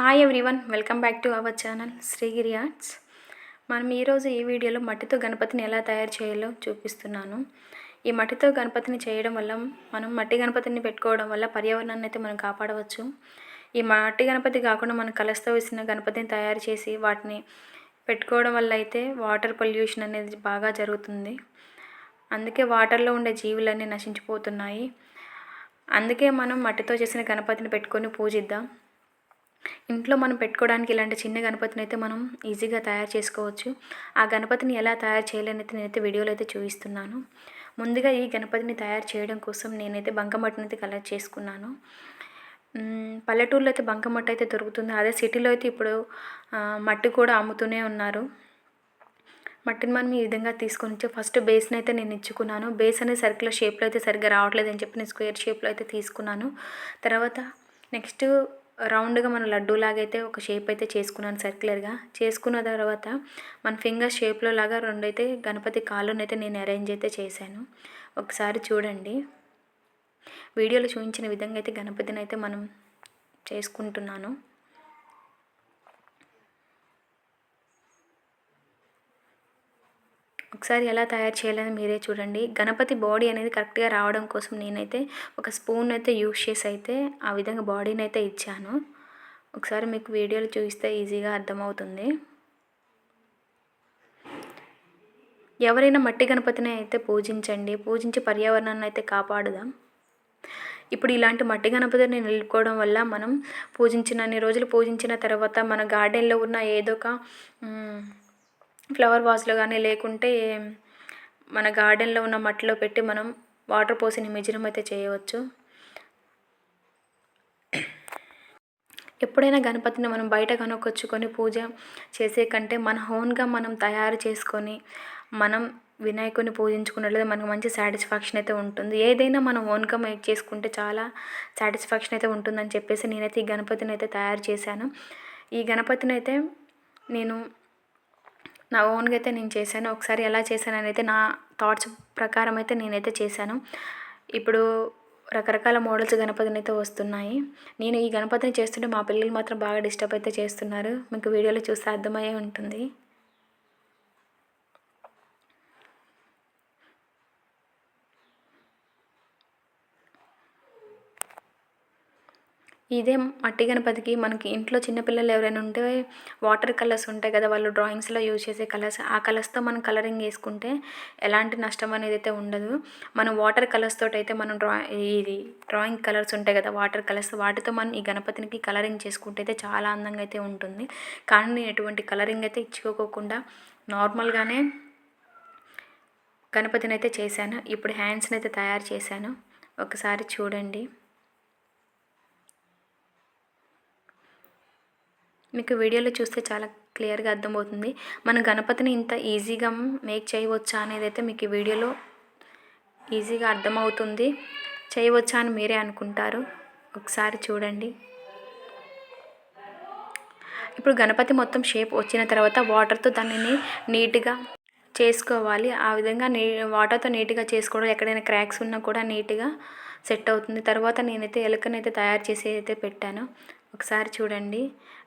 Hi everyone welcome back to our channel Srigiri Arts మనం ఈరోజు ఈ వీడియోలో మట్టితో గణపతిని ఎలా తయారు చేయాలో చూపిస్తున్నాను. ఈ మట్టితో గణపతిని చేయడం వల్ల మనం మట్టి గణపతిని పెట్టుకోవడం వల్ల పర్యావరణాన్ని అయితే మనం కాపాడవచ్చు. ఈ మట్టి గణపతి కాకుండా మనం కలస్తో వేసిన గణపతిని తయారు చేసి వాటిని పెట్టుకోవడం వల్ల అయితే వాటర్ పొల్యూషన్ అనేది బాగా జరుగుతుంది. అందుకే వాటర్లో ఉండే జీవులన్నీ నశించిపోతున్నాయి. అందుకే మనం మట్టితో చేసిన గణపతిని పెట్టుకొని పూజిద్దాం. ఇంట్లో మనం పెట్టుకోవడానికి ఇలాంటి చిన్న గణపతిని అయితే మనం ఈజీగా తయారు చేసుకోవచ్చు. ఆ గణపతిని ఎలా తయారు చేయాలనైతే నేనైతే వీడియోలో అయితే చూపిస్తున్నాను. ముందుగా ఈ గణపతిని తయారు చేయడం కోసం నేనైతే బంకమట్టిని అయితే కలెక్ట్ చేసుకున్నాను. పల్లెటూరులో అయితే బంకమట్టి అయితే దొరుకుతుంది. అదే సిటీలో అయితే ఇప్పుడు మట్టి కూడా అమ్ముతూనే ఉన్నారు. మట్టిని మనం ఈ విధంగా తీసుకొని ఫస్ట్ బేస్ని అయితే నేను ఇచ్చుకున్నాను. బేస్ అనేది సర్కిల్ షేప్లో అయితే సరిగ్గా రావట్లేదు అని చెప్పి నేను స్క్వేర్ షేప్లో అయితే తీసుకున్నాను. తర్వాత నెక్స్ట్ రౌండ్గా మన లడ్డూలాగా అయితే ఒక షేప్ అయితే చేసుకున్నాను సర్క్యులర్గా. చేసుకున్న తర్వాత మన ఫింగర్ షేప్లో లాగా రెండు అయితే గణపతి కాళ్ళను అయితే నేను అరేంజ్ అయితే చేశాను. ఒకసారి చూడండి. వీడియోలో చూపించిన విధంగా అయితే గణపతిని అయితే మనం చేసుకుంటున్నాను. ఒకసారి ఎలా తయారు చేయాలని మీరే చూడండి. గణపతి బాడీ అనేది కరెక్ట్గా రావడం కోసం నేనైతే ఒక స్పూన్ అయితే యూస్ చేసి అయితే ఆ విధంగా బాడీని అయితే ఇచ్చాను. ఒకసారి మీకు వీడియోలు చూపిస్తే ఈజీగా అర్థమవుతుంది. ఎవరైనా మట్టి గణపతిని అయితే పూజించండి. పూజించి పర్యావరణాన్ని అయితే కాపాడుదాం. ఇప్పుడు ఇలాంటి మట్టి గణపతిని నిలుపుకోవడం వల్ల మనం పూజించిన అన్ని రోజులు పూజించిన తర్వాత మన గార్డెన్లో ఉన్న ఏదో ఒక ఫ్లవర్ వాజ్లో కానీ లేకుంటే మన గార్డెన్లో ఉన్న మట్టిలో పెట్టి మనం వాటర్ పోసి నిమజ్జనం అయితే చేయవచ్చు. ఎప్పుడైనా గణపతిని మనం బయట కనుకొచ్చుకొని పూజ చేసే కంటే మన ఓన్గా మనం తయారు చేసుకొని మనం వినాయకుని పూజించుకున్నట్లయితే మనకు మంచి సాటిస్ఫాక్షన్ అయితే ఉంటుంది. ఏదైనా మనం ఓన్గా మేక్ చేసుకుంటే చాలా సాటిస్ఫాక్షన్ అయితే ఉంటుందని చెప్పేసి నేనైతే ఈ గణపతిని అయితే తయారు చేశాను. ఈ గణపతిని అయితే నేను నా ఓన్గా అయితే నేను చేశాను. ఒకసారి ఎలా చేశాను అయితే నా థాట్స్ ప్రకారం అయితే నేనైతే చేశాను. ఇప్పుడు రకరకాల మోడల్స్ గణపతిని అయితే వస్తున్నాయి. నేను ఈ గణపతిని చేస్తుంటే మా పిల్లలు మాత్రం బాగా డిస్టర్బ్ అయితే చేస్తున్నారు. మీకు వీడియోలో చూస్తే అర్థమయ్యే ఉంటుంది. ఇదే మట్టి గణపతికి మనకి ఇంట్లో చిన్నపిల్లలు ఎవరైనా ఉంటే వాటర్ కలర్స్ ఉంటాయి కదా వాళ్ళు డ్రాయింగ్స్లో యూజ్ చేసే కలర్స్. ఆ కలర్స్తో మనం కలరింగ్ వేసుకుంటే ఎలాంటి నష్టం అనేది అయితే ఉండదు. మనం వాటర్ కలర్స్ తోటి అయితే మనం డ్రా ఇది డ్రాయింగ్ కలర్స్ ఉంటాయి కదా వాటర్ కలర్స్ వాటితో మనం ఈ గణపతినికి కలరింగ్ చేసుకుంటే అయితే చాలా అందంగా అయితే ఉంటుంది. కానీ నేను ఎటువంటి కలరింగ్ అయితే ఇచ్చుకోకుండా నార్మల్గానే గణపతిని అయితే చేశాను. ఇప్పుడు హ్యాండ్స్ని అయితే తయారు చేశాను. ఒకసారి చూడండి. మీకు వీడియోలో చూస్తే చాలా క్లియర్గా అర్థమవుతుంది. మన గణపతిని ఇంత ఈజీగా మేక్ చేయవచ్చా అనేది అయితే మీకు ఈ వీడియోలో ఈజీగా అర్థమవుతుంది. చేయవచ్చా అని మీరే అనుకుంటారు. ఒకసారి చూడండి. ఇప్పుడు గణపతి మొత్తం షేప్ వచ్చిన తర్వాత వాటర్తో దానిని నీట్గా చేసుకోవాలి. ఆ విధంగా నీ వాటర్తో నీట్గా చేసుకోవడం ఎక్కడైనా క్రాక్స్ ఉన్నా కూడా నీట్గా సెట్ అవుతుంది. తర్వాత నేనైతే ఎలుకనైతే తయారు చేసి అయితే పెట్టాను. ఒకసారి చూడండి.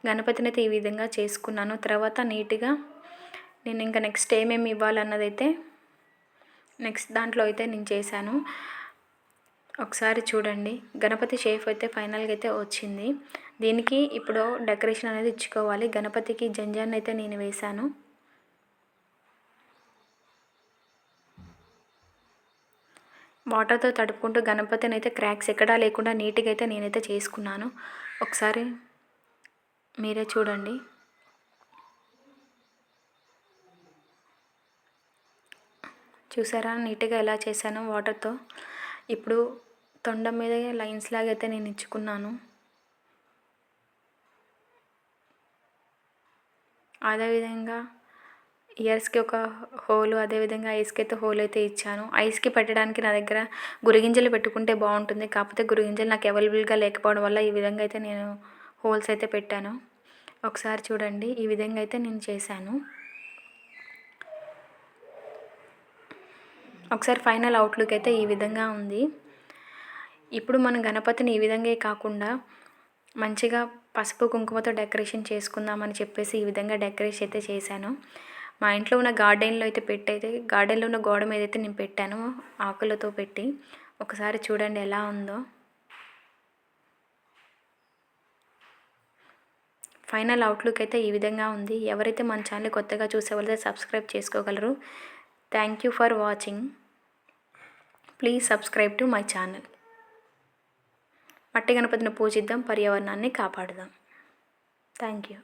గణపతిని అయితే ఈ విధంగా చేసుకున్నాను. తర్వాత నీట్గా నేను ఇంకా నెక్స్ట్ ఏమేమి ఇవ్వాలన్నదైతే నెక్స్ట్ దాంట్లో అయితే నేను చేశాను. ఒకసారి చూడండి. గణపతి షేఫ్ అయితే ఫైనల్గా అయితే వచ్చింది. దీనికి ఇప్పుడు డెకరేషన్ అనేది ఇచ్చుకోవాలి. గణపతికి జంజాన్ని అయితే నేను వేశాను. వాటర్తో తడుపుకుంటూ గణపతిని అయితే క్రాక్స్ ఎక్కడా లేకుండా నీట్గా అయితే నేనైతే చేసుకున్నాను. ఒకసారి మీరే చూడండి. చూసారా? నీట్గా ఎలా చేశాను వాటర్తో. ఇప్పుడు తొండ మీద లైన్స్ లాగా అయితే నేను ఇచ్చుకున్నాను. అదేవిధంగా ఇయర్స్కి ఒక హోలు అదేవిధంగా ఐస్కి అయితే హోల్ అయితే ఇచ్చాను. ఐస్కి పెట్టడానికి నా దగ్గర గురిగింజలు పెట్టుకుంటే బాగుంటుంది. కాకపోతే గురిగింజలు నాకు అవైలబుల్గా లేకపోవడం వల్ల ఈ విధంగా అయితే నేను హోల్స్ అయితే పెట్టాను. ఒకసారి చూడండి. ఈ విధంగా అయితే నేను చేశాను. ఒకసారి ఫైనల్ అవుట్లుక్ అయితే ఈ విధంగా ఉంది. ఇప్పుడు మనం గణపతిని ఈ విధంగా కాకుండా మంచిగా పసుపు కుంకుమతో డెకరేషన్ చేసుకుందామని చెప్పేసి ఈ విధంగా డెకరేషన్ అయితే చేశాను. మా ఇంట్లో ఉన్న గార్డెన్లో అయితే పెట్టయితే గార్డెన్లో ఉన్న గోడ మీద అయితే నేను పెట్టాను ఆకులతో పెట్టి. ఒకసారి చూడండి ఎలా ఉందో. ఫైనల్ అవుట్లుక్ అయితే ఈ విధంగా ఉంది. ఎవరైతే మన ఛానల్ కొత్తగా చూసేవాళ్ళు సబ్స్క్రైబ్ చేసుకోగలరు. Thank you for watching. Please subscribe to my channel. మట్టి గణపతిని పూజిద్దాం పర్యావరణాన్ని కాపాడుదాం. Thank you.